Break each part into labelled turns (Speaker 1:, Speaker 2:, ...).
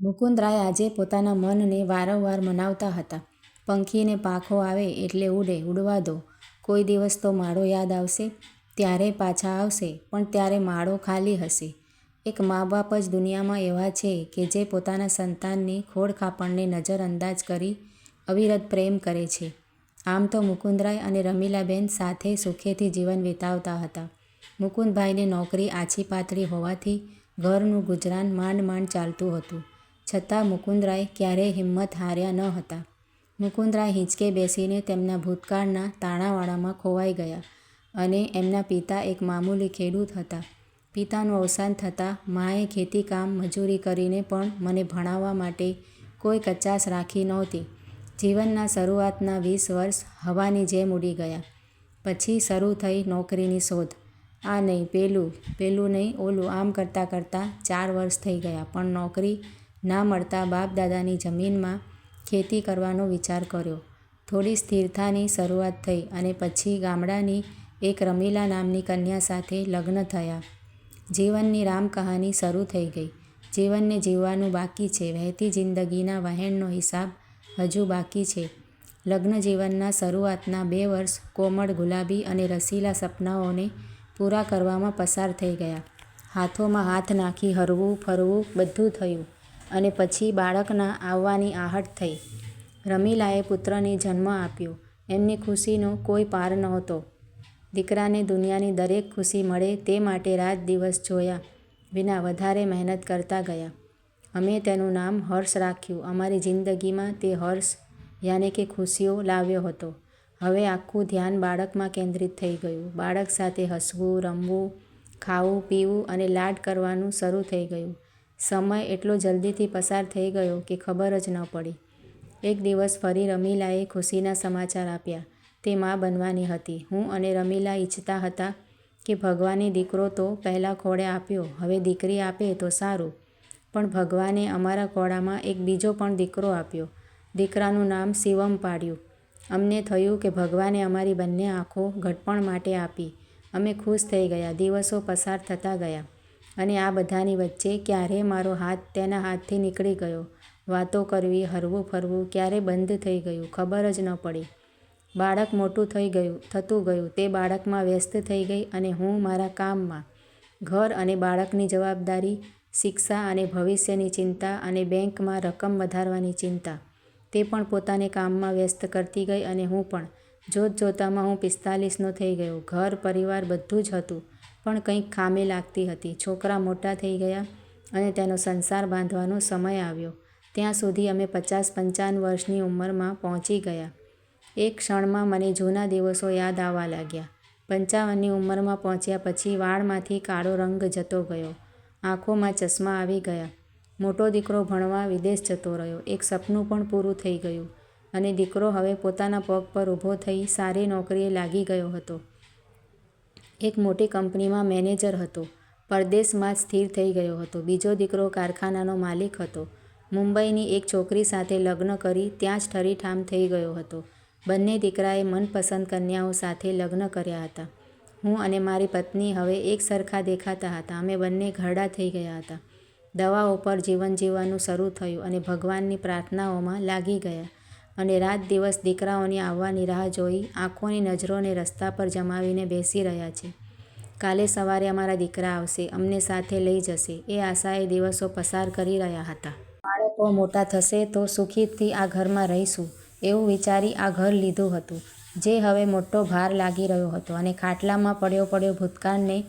Speaker 1: મુકુંદરાય આજે પોતાના મનને વારંવાર મનાવતા હતા. પંખીને પાંખો આવે એટલે ઉડે ઉડવા દો. કોઈ દિવસ તો માળો યાદ આવશે, ત્યારે પાછા આવશે, પણ ત્યારે માળો ખાલી હશે. એક મા-બાપ જ દુનિયામાં એવા છે કે જે પોતાના સંતાનની ખોડ-ખાપણને નજર-અંદાજ કરી અવિરત પ્રેમ કરે છે. આમ તો મુકુંદરાય અને રમીલાબેન સાથે સુખેથી જીવન વિતાવતા હતા. મુકુંદભાઈને નોકરી આછી-પાતળી હોવાથી ઘરનું ગુજરાન માંડ-માંડ ચાલતું હતું. છતાં મુકુંદરાય ક્યારેય હિંમત હાર્યા ન હતા. મુકુંદરાય હિંચકે બેસીને તેમના ભૂતકાળના તાણાવાળામાં ખોવાઈ ગયા. અને એમના પિતા એક મામૂલી ખેડૂત હતા. પિતાનું અવસાન થતાં માએ ખેતીકામ મજૂરી કરીને પણ મને ભણાવવા માટે કોઈ કચાશ રાખી નહોતી. જીવનના શરૂઆતના વીસ વર્ષ હવાની જેમ ઉડી ગયા. પછી શરૂ થઈ નોકરીની શોધ. આ નહીં પેલું, પેલું નહીં ઓલું આમ કરતાં કરતાં ચાર વર્ષ થઈ ગયા પણ નોકરી ના મળતા બાપ-દાદાની જમીનમાં ખેતી કરવાનો વિચાર કર્યો. થોડી સ્થિરતાની શરૂઆત થઈ અને પછી ગામડાની એક રમીલા નામની કન્યા સાથે લગ્ન થયા. જીવનની રામકહાની શરૂ થઈ ગઈ. જીવનને જીવવાનું બાકી છે વહેતી જિંદગીના વહેણનો હિસાબ હજુ બાકી છે. લગ્ન જીવનના શરૂઆતના બે વર્ષ કોમળ ગુલાબી અને રસીલા સપનાઓને પૂરા કરવામાં પસાર થઈ ગયા. હાથોમાં હાથ નાખી હરવું, ફરવું બધું થયું અને પછી બાળકના આવવાની આહટ થઈ. રમીલાએ પુત્રને જન્મ આપ્યો. એમની ખુશીનો કોઈ પાર નહોતો. દીકરાને દુનિયાની દરેક ખુશી મળે તે માટે રાત-દિવસ જોયા વિના વધારે મહેનત કરતા ગયા. અમે તેનું નામ હર્ષ રાખ્યું. અમારી જિંદગીમાં તે હર્ષ યાને કે ખુશીઓ લાવ્યો હતો. હવે આખું ધ્યાન બાળકમાં કેન્દ્રિત થઈ ગયું. બાળક સાથે હસવું, રમવું, ખાવું, પીવું અને લાડ કરવાનું શરૂ થઈ ગયું. સમય એટલો જલ્દીથી પસાર થઈ ગયો કે ખબર જ ન પડી. એક દિવસ ફરી રમીલાએ ખુશીના સમાચાર આપ્યા. તે મા બનવાની હતી. હું અને રમીલા ઈચ્છતા હતા કે ભગવાને દીકરો તો પહેલાં ખોળે આપ્યો, હવે દીકરી આપે તો સારું. પણ ભગવાને અમારા ખોળામાં એક બીજો પણ દીકરો આપ્યો. દીકરાનું નામ શિવમ પાડ્યું. અમને થયું કે ભગવાને અમારી બંને આંખો ઘટપણ માટે આપી. અમે ખુશ થઈ ગયા. દિવસો પસાર થતા ગયા અને આ બધાની વચ્ચે ક્યારે મારો હાથ તેના હાથથી નીકળી ગયો. વાતો કરવી, હરવું-ફરવું ક્યારે બંધ થઈ ગયું ખબર જ ન પડી. બાળક મોટું થઈ ગયું, થતું ગયું તે બાળકમાં વ્યસ્ત થઈ ગઈ અને હું મારા કામમાં. ઘર અને બાળકની જવાબદારી, શિક્ષા અને ભવિષ્યની ચિંતા અને બેંકમાં રકમ વધારવાની ચિંતા. તે પણ પોતાને કામમાં વ્યસ્ત કરતી ગઈ અને હું પણ. જોત-જોતામાં હું પિસ્તાલીસનો થઈ ગયો. ઘર, પરિવાર બધું જ હતું પણ કંઈક ખામી લાગતી હતી. છોકરા મોટા થઈ ગયા અને તેનો સંસાર બાંધવાનો સમય આવ્યો ત્યાં સુધી અમે પચાસ-પંચાવન વર્ષની ઉંમરમાં પહોંચી ગયા. એક ક્ષણમાં મને જૂના દિવસો યાદ આવવા લાગ્યા. પંચાવનની ઉંમરમાં પહોંચ્યા પછી વાળમાંથી કાળો રંગ જતો ગયો. આંખોમાં ચશ્મા આવી ગયા. મોટો દીકરો ભણવા વિદેશ જતો રહ્યો. એક સપનું પણ પૂરું થઈ ગયું અને દીકરો હવે પોતાના પગ પર ઊભો થઈ સારી નોકરીએ લાગી ગયો હતો. એક મોટી કંપનીમાં મેનેજર હતો. પરદેશમાં સ્થિર થઈ ગયો હતો. બીજો દીકરો કારખાનાનો માલિક હતો. મુંબઈની એક છોકરી સાથે લગ્ન કરી ત્યાં જ ઠરીઠામ થઈ ગયો હતો. બંને દીકરાએ મનપસંદ કન્યાઓ સાથે લગ્ન કર્યા હતા. હું અને મારી પત્ની હવે એક સરખા દેખાતા હતા. અમે બંને ઘરડા થઈ ગયા હતા. દવાઓ પર જીવન જીવવાનું શરૂ થયું અને ભગવાનની પ્રાર્થનાઓમાં લાગી ગયા અને રાત-દિવસ દીકરાઓની આવવાની રાહ જોઈ આંખોની નજરોને રસ્તા પર જમાવીને બેસી રહ્યા છે. કાલે સવારે અમારા દીકરા આવશે, અમને સાથે લઈ જશે એ આશાએ દિવસો પસાર કરી રહ્યા હતા. બાળકો મોટા થશે તો સુખીથી આ ઘરમાં રહીશું એવું વિચારી આ ઘર લીધું હતું જે હવે મોટો ભાર લાગી રહ્યો હતો અને ખાટલામાં પડ્યો પડ્યો ભૂતકાળને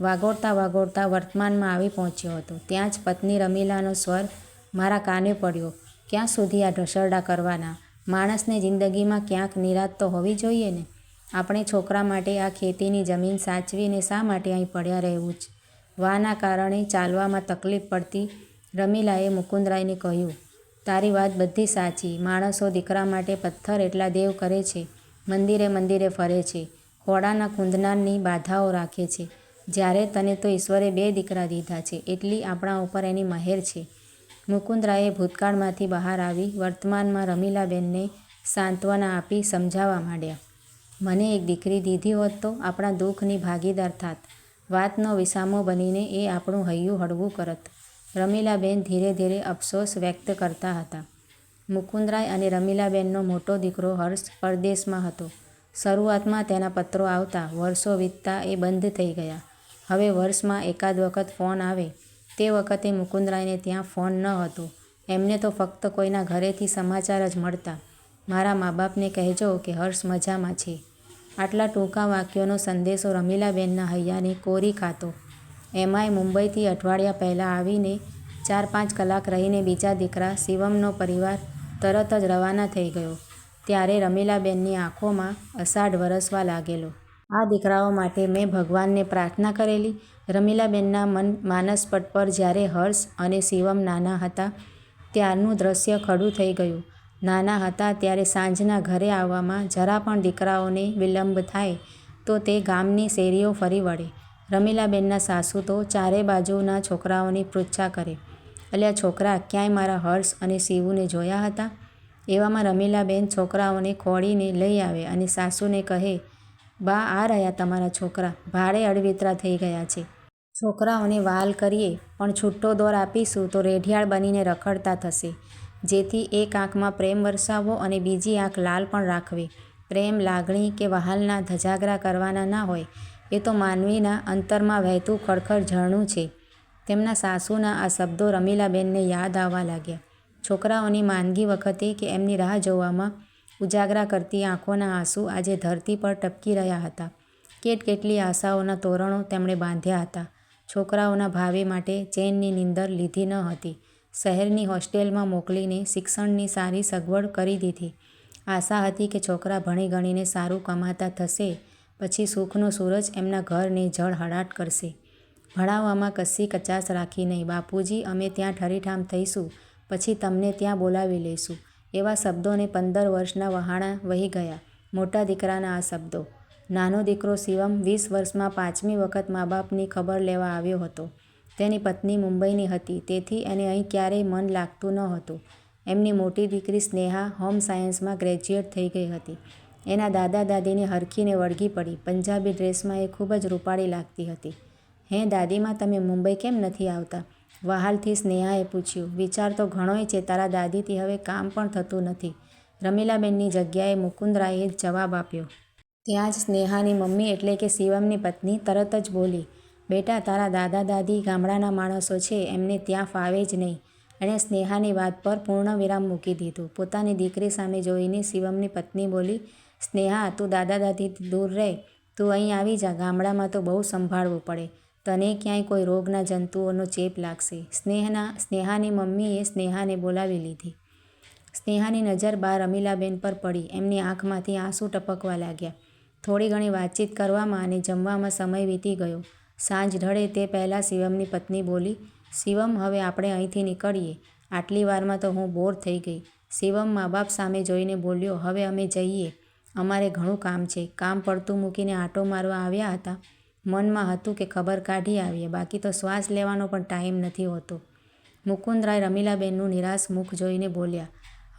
Speaker 1: વાગોડતા વાગોડતા વર્તમાનમાં આવી પહોંચ્યો હતો. ત્યાં જ પત્ની રમીલાનો સ્વર મારા કાને પડ્યો, "ક્યાં સુધી આ ઢસરડા કરવાના? માણસને જિંદગીમાં ક્યાંક નિરાત તો હોવી જોઈએ ને? આપણે છોકરા માટે આ ખેતીની જમીન સાચવીને શા માટે અહીં પડ્યા રહેવું?" વાના કારણે ચાલવામાં તકલીફ પડતી રમીલાએ મુકુંદરાયને કહ્યું, "તારી વાત બધી સાચી. માણસો દીકરા માટે પથ્થર એટલા દેવ કરે છે, મંદિરે-મંદિરે ફરે છે, ખોડાના કુંદનારની બાધાઓ રાખે છે, જ્યારે તને તો ઈશ્વરે બે દીકરા દીધા છે એટલી આપણા ઉપર એની મહેર છે." મુકુંદરાય ભૂતકાળમાંથી બહાર આવી વર્તમાનમાં રમીલાબેનને સાંત્વના આપી સમજાવવા માંડ્યા, "મને એક દીકરી દીધી હોત તો આપણા દુઃખની ભાગીદાર થાત. વાતનો વિસામો બનીને એ આપણું હૈયું હળવું કરત. રમીલાબેન ધીરે ધીરે અફસોસ વ્યક્ત કરતા હતા. મુકુંદરાય અને રમીલાબેનનો મોટો દીકરો હર્ષ પરદેશમાં હતો. શરૂઆતમાં તેના પત્રો આવતા વર્ષો વીતતા એ બંધ થઈ ગયા. હવે વર્ષમાં એકાદ વખત ફોન આવે. તે વખતે મુકુંદરાયને ત્યાં ફોન ન હતો. એમને તો ફક્ત કોઈના ઘરેથી સમાચાર જ મળતા. મારા મા બાપને કહેજો કે હર્ષ મજામાં છે. આટલા ટૂંકા વાક્યોનો સંદેશો રમીલાબેનના હૈયાને કોરી ખાતો. એમાંય મુંબઈથી અઠવાડિયા પહેલાં આવીને ચાર પાંચ કલાક રહીને બીજા દીકરા શિવમનો પરિવાર તરત જ રવાના થઈ ગયો. ત્યારે રમીલાબેનની આંખોમાં અષાઢ વરસવા લાગેલો. આ દીકરાઓ માટે મેં ભગવાનને પ્રાર્થના કરેલી રમીલાબેનના મન માનસપટ પર જ્યારે હર્ષ અને શિવમ નાના હતા, ત્યારનું દ્રશ્ય ખડું થઈ ગયું. નાના હતા ત્યારે સાંજના ઘરે આવવામાં જરા પણ દીકરાઓને વિલંબ થાય તો તે ગામની શેરીઓ ફરી વળે. રમીલાબેનના સાસુ તો ચારે બાજુના છોકરાઓની પૃચ્છા કરે. અલ્યા છોકરા, ક્યાંય મારા હર્ષ અને શિવુને જોયા હતા? એવામાં રમીલાબેન છોકરાઓને ખોળીને લઈ આવે અને સાસુને કહે, બા, આ રહ્યા તમારા છોકરા. ભાડે અડવિતરા થઈ ગયા છે. છોકરાઓને વાલ કરીએ, પણ છૂટો દોર આપીશું તો રેઢિયાળ બનીને રખડતા થશે. જેથી એક આંખમાં પ્રેમ વરસાવવો અને બીજી આંખ લાલ પણ રાખવી. પ્રેમ, લાગણી કે વહાલના ધજાગરા કરવાના ના હોય, એ તો માનવીના અંતરમાં વહેતું ખડખડ ઝરણું છે. તેમના સાસુના આ શબ્દો રમીલાબેનને યાદ આવવા લાગ્યા. છોકરાઓની માંદગી વખતે કે એમની રાહ જોવામાં ઉજાગરા કરતી આંખોના આંસુ આજે ધરતી પર ટપકી રહ્યા હતા. કેટ કેટલી આશાઓના તોરણો તેમણે બાંધ્યા હતા. છોકરાઓના ભાવિ માટે ચેનની નીંદર લીધી ન હતી. શહેરની હોસ્ટેલમાં મોકલીને શિક્ષણની સારી સગવડ કરી દીધી. આશા હતી કે છોકરા ભણી ગણીને સારું કમાતા થશે, પછી સુખનો સૂરજ એમના ઘરને જળહળાટ કરશે. ભણાવવામાં કશી કચાશ રાખી નહીં. બાપુજી, અમે ત્યાં ઠરીઠામ થઈશું, પછી તમને ત્યાં બોલાવી લઈશું. એવા શબ્દોને પંદર વર્ષના વહાણા વહી ગયા. મોટા દીકરાના આ શબ્દો નાનો દીકરો શિવમ વીસ વર્ષમાં પાંચમી વખત મા બાપની ખબર લેવા આવ્યો હતો. તેની પત્ની મુંબઈની હતી, તેથી એને અહીં ક્યારેય મન લાગતું ન હતું. એમની મોટી દીકરી સ્નેહા હોમ સાયન્સમાં ગ્રેજ્યુએટ થઈ ગઈ હતી. એના દાદા દાદીને હરખીને વળગી પડી. પંજાબી ડ્રેસમાં એ ખૂબ જ રૂપાળી લાગતી હતી. હે દાદીમાં, તમે મુંબઈ કેમ નથી આવતા? વહાલથી સ્નેહાએ પૂછ્યું. વિચાર તો ઘણોય છે, તારા દાદીથી હવે કામ પણ થતું નથી. રમીલાબેનની જગ્યાએ મુકુંદરાએ જવાબ આપ્યો. ત્યાં જ સ્નેહાની મમ્મી એટલે કે શિવમની પત્ની તરત જ બોલી, બેટા, તારા દાદા દાદી ગામડાના માણસો છે, એમને ત્યાં ફાવે જ નહીં. એણે સ્નેહાની વાત પર પૂર્ણ વિરામ મૂકી દીધું. પોતાની દીકરી સામે જોઈને શિવમની પત્ની બોલી, સ્નેહા, તું દાદા દાદીથી દૂર રહે, તું અહીં આવી જા, ગામડામાં તો બહુ સંભાળવું પડે, તને ક્યાંય કોઈ રોગના જંતુઓનો ચેપ લાગશે. સ્નેહના, સ્નેહાની મમ્મીએ સ્નેહાને બોલાવી લીધી. સ્નેહાની નજર બા રમીલાબેન પર પડી, એમની આંખમાંથી આંસુ ટપકવા લાગ્યા. થોડી ઘણી વાતચીત કરવામાં અને જમવામાં સમય વીતી ગયો. સાંજ ઢળે તે પહેલાં શિવમની પત્ની બોલી, શિવમ, હવે આપણે અહીંથી નીકળીએ. આટલી વારમાં તો હું બોર થઈ ગઈ. શિવમ મા બાપ સામે જોઈને બોલ્યો, હવે અમે જઈએ. અમારે ઘણું કામ છે. કામ પડતું મૂકીને આંટો મારવા આવ્યા હતા. મનમાં હતું કે ખબર કાઢી આવીએ. બાકી તો શ્વાસ લેવાનો પણ ટાઈમ નથી હોતો. મુકુંદરાય રમીલાબેનનું નિરાશ મુખ જોઈને બોલ્યા,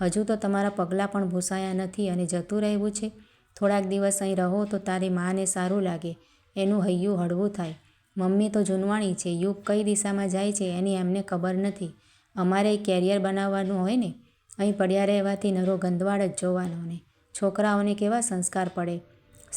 Speaker 1: હજુ તો તમારા પગલાં પણ ભૂસાયા નથી અને જતું રહેવું છે. થોડાક દિવસ અહીં રહો તો તારી માને સારું લાગે. એનું હૈયું હળવું થાય. મમ્મી તો જૂનવાણી છે. યુગ કઈ દિશામાં જાય છે એની એમને ખબર નથી. અમારે કેરિયર બનાવવાનું હોય ને? અહીં પડ્યા રહેવાથી નરો ગંદવાડ જ જોવાનો ને. છોકરાઓને કેવા સંસ્કાર પડે?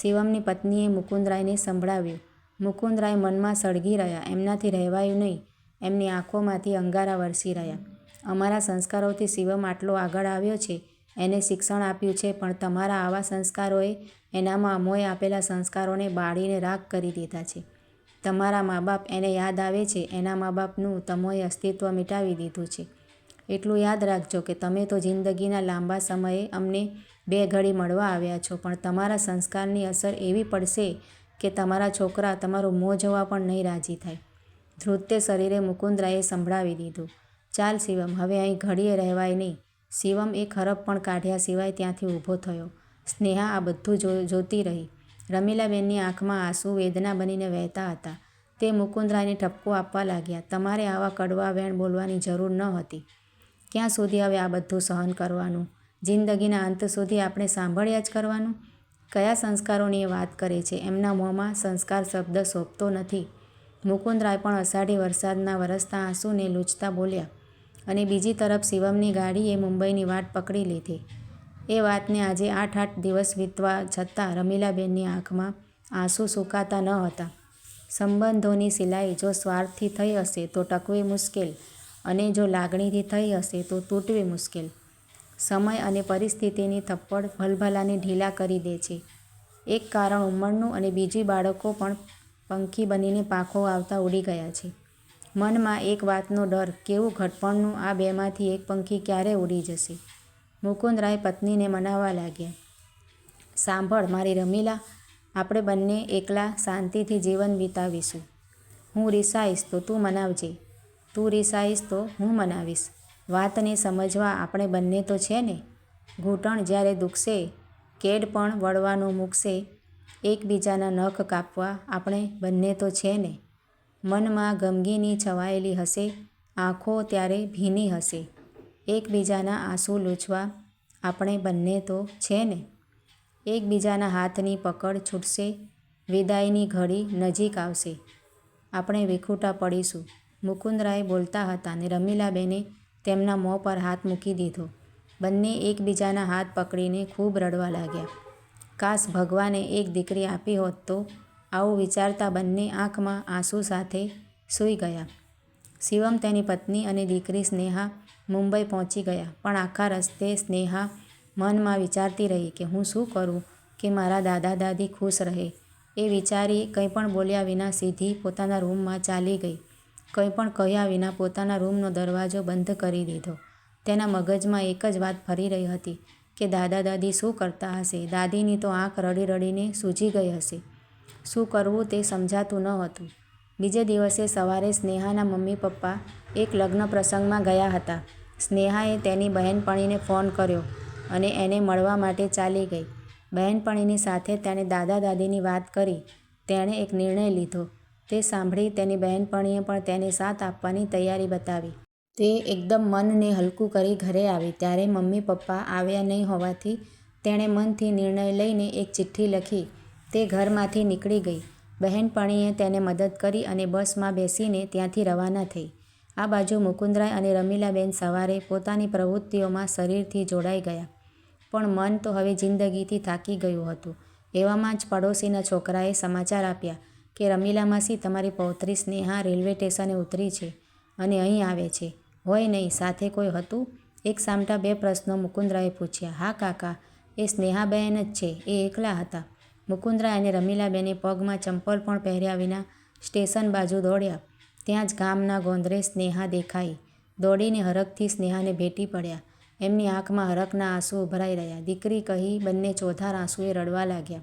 Speaker 1: શિવમની પત્નીએ મુકુંદરાયને સંભળાવ્યું. મુકુંદરાય મનમાં સળગી રહ્યા. એમનાથી રહેવાયું નહીં. એમની આંખોમાંથી અંગારા વરસી રહ્યા. અમારા સંસ્કારોથી શિવમ આટલો આગળ આવ્યો છે. એને શિક્ષણ આપ્યું છે, પણ તમારા આવા સંસ્કારોએ એનામાં અમોએ આપેલા સંસ્કારોને બાળીને રાગ કરી દીધા છે. તમારા મા બાપ એને યાદ આવે છે, એના મા બાપનું તમોએ અસ્તિત્વ મિટાવી દીધું છે. એટલું યાદ રાખજો કે તમે તો જિંદગીના લાંબા સમયે અમને બે ઘડી મળવા આવ્યા છો, પણ તમારા સંસ્કારની અસર એવી પડશે કે તમારા છોકરા તમારું મોં જોવા પણ નહીં રાજી થાય. ધ્રુત્ય શરીરે મુકુંદરાએ સંભળાવી દીધું. ચાલ શિવમ, હવે અહીં ઘડીએ રહેવાય નહીં. શિવમ એક હરફ પણ કાઢ્યા સિવાય ત્યાંથી ઊભો થયો. સ્નેહા આ બધું જો, જોતી રહી. રમીલાબેનની આંખમાં આંસુ વેદના બનીને વહેતા હતા. તે મુકુંદરાયને ઠપકો આપવા લાગ્યા. તમારે આવા કડવા વેણ બોલવાની જરૂર ન હતી. ક્યાં સુધી હવે આ બધું સહન કરવાનું? જિંદગીના અંત સુધી આપણે સાંભળ્યા જ કરવાનું? કયા સંસ્કારોની એ વાત કરે છે? એમના મોંમાં સંસ્કાર શબ્દ સોંપતો નથી. મુકુંદરાય પણ અષાઢી વરસાદના વરસતા આંસુને લૂછતા બોલ્યા. અને બીજી તરફ શિવમની ગાડીએ મુંબઈની વાટ પકડી લીધી. એ વાતને આજે આઠ આઠ દિવસ વીતવા છતાં રમીલાબેનની આંખમાં આંસુ સુકાતા ન હતા. સંબંધોની સિલાઈ જો સ્વાર્થથી થઈ હશે તો ટકવી મુશ્કેલ અને જો લાગણીથી થઈ હશે તો તૂટવી મુશ્કેલ. સમય અને પરિસ્થિતિની થપ્પડ ભલભલાને ઢીલા કરી દે છે. એક કારણ ઉંમરનું અને બીજી બાળકો પણ પંખી બનીને પાંખો આવતા ઉડી ગયા છે. મનમાં એક વાતનો ડર, કેવું ઘટપણનું આ બેમાંથી એક પંખી ક્યારે ઉડી જશે? મુકુંદરાય પત્નીને મનાવવા લાગ્યા. સાંભળ મારી રમીલા, આપણે બંને એકલા શાંતિથી જીવન વિતાવીશું. હું રીસાઈશ તો તું મનાવજે. તું રીસાઈશ તો હું મનાવીશ. વાતને સમજવા આપણે બંને તો છે ને? ઘૂંટણ જ્યારે દુખશે, કેડ પણ વળવાનું મૂકશે, એકબીજાના નખ કાપવા આપણે બંને તો છે ને? મનમાં ગમગીની છવાયેલી હશે, આંખો ત્યારે ભીની હશે. એકબીજાના આંસુ લૂછવા આપણે બંને તો છે ને? એકબીજાના હાથની પકડ છૂટશે, વિદાયની ઘડી નજીક આવશે. આપણે વિખૂટા પડીશું. મુકુંદરાય બોલતા હતા ને રમીલાબેને તેમના મોં પર હાથ મૂકી દીધો. બંને એકબીજાના હાથ પકડીને ખૂબ રડવા લાગ્યા. કાશ ભગવાને એક દીકરી આપી હોત તો આવું વિચારતા બંને આંખમાં આંસુ સાથે સૂઈ ગયા. શિવમ તેની પત્ની અને દીકરી સ્નેહા મુંબઈ પહોંચી ગયા, પણ આખા રસ્તે સ્નેહા મનમાં વિચારતી રહી કે હું શું કરું કે મારા દાદા દાદી ખુશ રહે. એ વિચારી કંઈ પણ બોલ્યા વિના સીધી પોતાના રૂમમાં ચાલી ગઈ. કંઈ પણ કહ્યા વિના પોતાના રૂમનો દરવાજો બંધ કરી દીધો. તેના મગજમાં એક જ વાત ફરી રહી હતી કે દાદા દાદી શું કરતા હશે? દાદીની તો આંખ રડી રડીને સૂજી ગઈ હશે. શું કરવું તે સમજાતું ન હતું. બીજે દિવસે સવારે સ્નેહાના મમ્મી પપ્પા એક લગ્ન પ્રસંગમાં ગયા હતા. સ્નેહાએ તેની બહેનપણીને ફોન કર્યો અને એને મળવા માટે ચાલી ગઈ. બહેનપણીની સાથે તેણે દાદા દાદીની વાત કરી. તેણે એક નિર્ણય લીધો. તે સાંભળી તેની બહેનપણીએ પણ તેને સાથ આપવાની તૈયારી બતાવી. તે એકદમ મનને હલકું કરી ઘરે આવી. ત્યારે મમ્મી પપ્પા આવ્યા નહીં હોવાથી તેણે મનથી નિર્ણય લઈને એક ચિઠ્ઠી લખી. તે ઘરમાંથી નીકળી ગઈ. બહેનપણીએ તેને મદદ કરી અને બસમાં બેસીને ત્યાંથી રવાના થઈ. આ બાજુ મુકુંદરાય અને રમીલાબેન સવારે પોતાની પ્રવૃત્તિઓમાં શરીરથી જોડાઈ ગયા. પણ મન તો હવે જિંદગીથી થાકી ગયું હતું. એવામાં જ પડોશીના છોકરાએ સમાચાર આપ્યા કે રમીલા માસી તમારી પૌત્રી સ્નેહા રેલવે સ્ટેશને ઉતરી છે અને અહીં આવે છે. હોય નહીં, સાથે કોઈ હતું? એક સામટા બે પ્રશ્નો મુકુંદરાએ પૂછ્યા. હા કાકા, એ સ્નેહાબહેન જ છે. એ એકલા હતા. મુકુંદરાય અને રમીલાબેને પગમાં ચંપલ પણ પહેર્યા વિના સ્ટેશન બાજુ દોડ્યા. ત્યાં જ ગામના ગોંધરે સ્નેહા દેખાઈ. દોડીને હરખથી સ્નેહાને ભેટી પડ્યા. એમની આંખમાં હરખના આંસુ ઉભરાઈ રહ્યા. દીકરી કહી બંને ચોથાર આંસુએ રડવા લાગ્યા.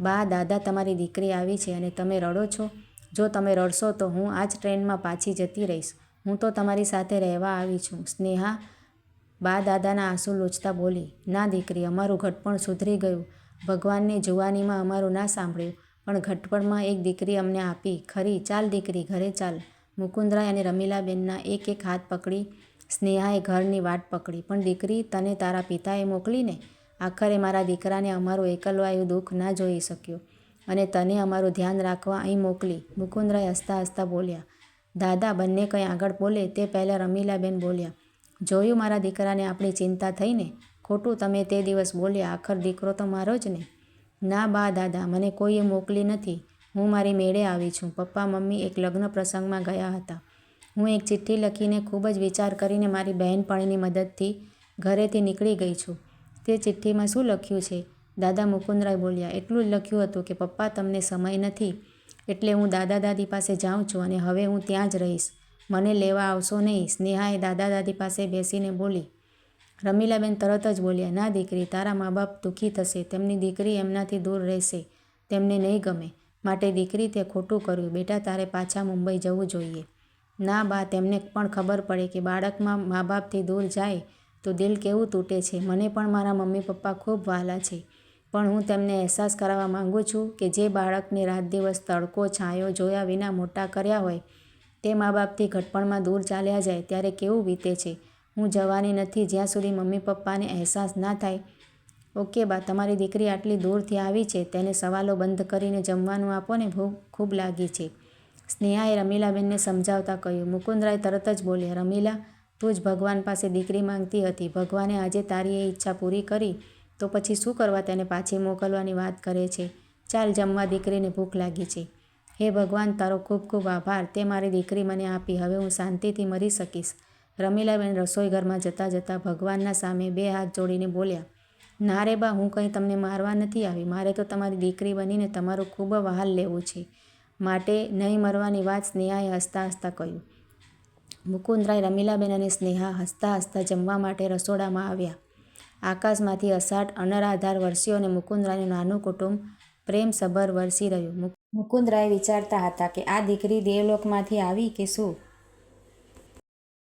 Speaker 1: બા, દાદા તમારી દીકરી આવી છે અને તમે રડો છો? જો તમે રડશો તો હું આ જ ટ્રેનમાં પાછી જતી રહીશ. હું તો તમારી સાથે રહેવા આવી છું. સ્નેહા બા દાદાના આંસુ લૂછતા બોલી, ના દીકરી, અમારું ઘટપણ સુધરી ગયું. ભગવાનને જુવાનીમાં અમારું ના સાંભળ્યું, પણ ઘટપણમાં એક દીકરી અમને આપી, ખરી, ચાલ દીકરી, ઘરે ચાલ. મુકુંદરાય અને રમીલાબેનના એક એક હાથ પકડી, સ્નેહાએ ઘરની વાટ પકડી. પણ દીકરી તને તારા પિતાએ મોકલીને? આખરે મારા દીકરાને અમારું એકલવાયું દુઃખ ના જોઈ શક્યો. અને તને અમારું ધ્યાન રાખવા અહીં મોકલી. મુકુંદરાય હસતા હસતા બોલ્યા, દાદા, બંને કંઈ આગળ બોલે? તે પહેલાં રમીલાબેન બોલ્યા, જોયું મારા દીકરાને આપણી ચિંતા થઈને? ખોટું તમે તે દિવસ બોલ્યા, આખર દીકરો તો મારો જ ને. ના બા દાદા, મને કોઈએ મોકલી નથી. હું મારી મેળે આવી છું. પપ્પા, મમ્મી એક લગ્ન પ્રસંગમાં ગયા હતા. હું એક ચિઠ્ઠી લખીને ખૂબ જ વિચાર કરીને મારી બહેનપણીની મદદથી ઘરેથી નીકળી ગઈ છું. તે ચિઠ્ઠીમાં શું લખ્યું છે? દાદા મુકુંદરાય બોલ્યા, એટલું જ લખ્યું હતું કે, પપ્પા, તમને સમય નથી. એટલે હું દાદા દાદી પાસે જાઉં છું અને હવે હું ત્યાં જ રહીશ. મને લેવા આવશો નહીં. સ્નેહાએ દાદા દાદી પાસે બેસીને બોલી રમીલાબેન તરત જ બોલ્યા, ના દીકરી, તારા મા બાપ દુઃખી થશે. તેમની દીકરી એમનાથી દૂર રહેશે. તેમને નહીં ગમે. માટે દીકરી તે ખોટું કર્યું. બેટા, તારે પાછા મુંબઈ જવું જોઈએ. ના બા, તેમને પણ ખબર પડે કે બાળકમાં મા બાપથી દૂર જાય તો દિલ કેવું તૂટે છે. મને પણ મારા મમ્મી પપ્પા ખૂબ વહાલા છે. પણ હું તેમને અહેસાસ કરાવવા માગું છું કે જે બાળકને રાત દિવસ તડકો, છાંયો જોયા વિના મોટા કર્યા હોય, તે મા બાપથી ઘટપણમાં દૂર ચાલ્યા જાય. ત્યારે કેવું વીતે છે? હું જવાની નથી, જ્યાં સુધી મમ્મી પપ્પાને અહેસાસ ના થાય. ઓકે બા, તમારી દીકરી આટલી દૂરથી આવી છે, તેને સવાલો બંધ કરીને જમવાનું આપો ને ભૂખ ખૂબ લાગી છે. સ્નેહાએ રમીલાબેનને સમજાવતા કહ્યું મુકુંદરાય તરત જ બોલ્યા, રમીલા, તું જ ભગવાન પાસે દીકરી માંગતી હતી. ભગવાને આજે તારી એ ઈચ્છા પૂરી કરી, તો પછી શું કરવા તેને પાછી મોકલવાની વાત કરે છે? ચાલ જમવા દીકરીને ભૂખ લાગી છે. હે ભગવાન, તારો ખૂબ ખૂબ આભાર. તે મારી દીકરી મને આપી. હવે હું શાંતિથી મરી શકીશ. રમીલાબેન રસોઈ ઘરમાં જતાં જતાં ભગવાનના સામે બે હાથ જોડીને બોલ્યા ના રે બા, હું કંઈ તમને મારવા નથી આવી. મારે તો તમારી દીકરી બનીને તમારું ખૂબ વહાલ લેવું છે. માટે નહીં મરવાની વાત સ્નેહાએ હસતા હસતા કહ્યું. મુકુંદરાય રમીલાબેન અને સ્નેહા હસતા હસતા જમવા માટે રસોડામાં આવ્યા. આકાશમાંથી અષાઢ, અનરાધાર વરસ્યો અને મુકુંદરાયનું નાનું કુટુંબ પ્રેમસભર વરસી રહ્યું. મુકુંદરાય વિચારતા હતા કે આ દીકરી દેવલોકમાંથી આવી કે શું?